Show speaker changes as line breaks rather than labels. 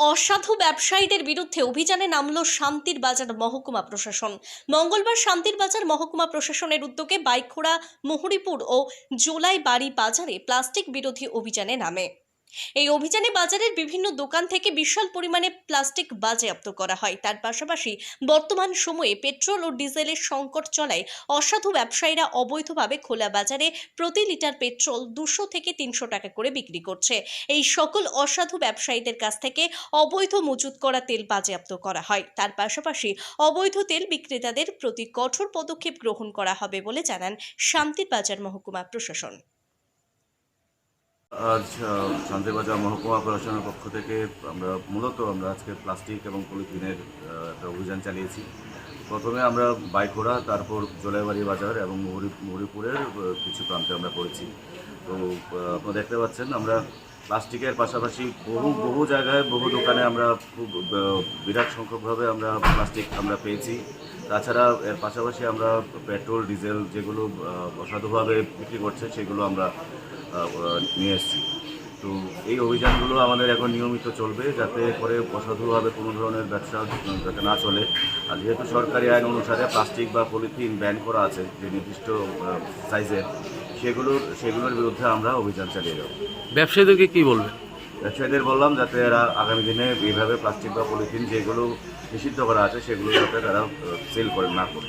অসাধু ব্যবসায়ীদের বিরুদ্ধে অভিযানে নামল শান্তির বাজার মহকুমা প্রশাসন। মঙ্গলবার শান্তির বাজার মহকুমা প্রশাসনের উদ্যোগে বাইকখোড়া মুহুরিপুর ও জোলাই বাড়ি বাজারে প্লাস্টিক বিরোধী অভিযানে নামে। এই অভিযানে বাজারের বিভিন্ন দোকান থেকে বিশাল পরিমাণে প্লাস্টিক বাজেয়াপ্ত করা হয়। তার পাশাপাশি বর্তমান সময়ে পেট্রোল ও ডিজেলের সংকট চলায় অসাধু ব্যবসায়ীরা অবৈধভাবে খোলা বাজারে প্রতি লিটার পেট্রোল দুশো থেকে তিনশো টাকা করে বিক্রি করছে। এই সকল অসাধু ব্যবসায়ীদের কাছ থেকে অবৈধ মজুত করা তেল বাজেয়াপ্ত করা হয়। তার পাশাপাশি অবৈধ তেল বিক্রেতাদের প্রতি কঠোর পদক্ষেপ গ্রহণ করা হবে বলে জানান শান্তির বাজার মহকুমা প্রশাসন।
আজ আহ, শান্তিবাজার মহকুমা প্রশাসনের পক্ষ থেকে আমরা মূলত আমরা আজকে প্লাস্টিক এবং পলিথিনের একটা অভিযান চালিয়েছি। প্রথমে আমরা বাইকোড়া তারপর জোলাইবাড়ি বাজার এবং মহুরি মহুরিপুরের আহ, কিছু প্রান্তে আমরা করেছি তো আপনারা দেখতে পাচ্ছেন আমরা প্লাস্টিকের পাশাপাশি বহু বহু জায়গায় বহু দোকানে আমরা খুব বিরাট সংখ্যকভাবে আমরা প্লাস্টিক আমরা পেয়েছি। তাছাড়া এর পাশাপাশি আমরা পেট্রোল ডিজেল যেগুলো অসাধুভাবে বিক্রি করছে সেগুলো আমরা নিয়ে এসেছি। তো এই অভিযানগুলো আমাদের এখন নিয়মিত চলবে যাতে করে অসাধুভাবে কোনো ধরনের ব্যবসা যাতে না চলে। আর যেহেতু সরকারি আইন অনুসারে প্লাস্টিক বা পলিথিন ব্যান করা আছে যে নির্দিষ্ট সাইজের সেগুলোর সেগুলোর বিরুদ্ধে আমরা অভিযান চালিয়ে যাব।
ব্যবসায়ীদেরকে কী বলবেন
ব্যবসায়ীদের বললাম যাতে এরা আগামী দিনে এইভাবে প্লাস্টিক বা পলিথিন যেগুলো নিষিদ্ধ করা আছে সেগুলো যাতে তারা সেল করে না করে।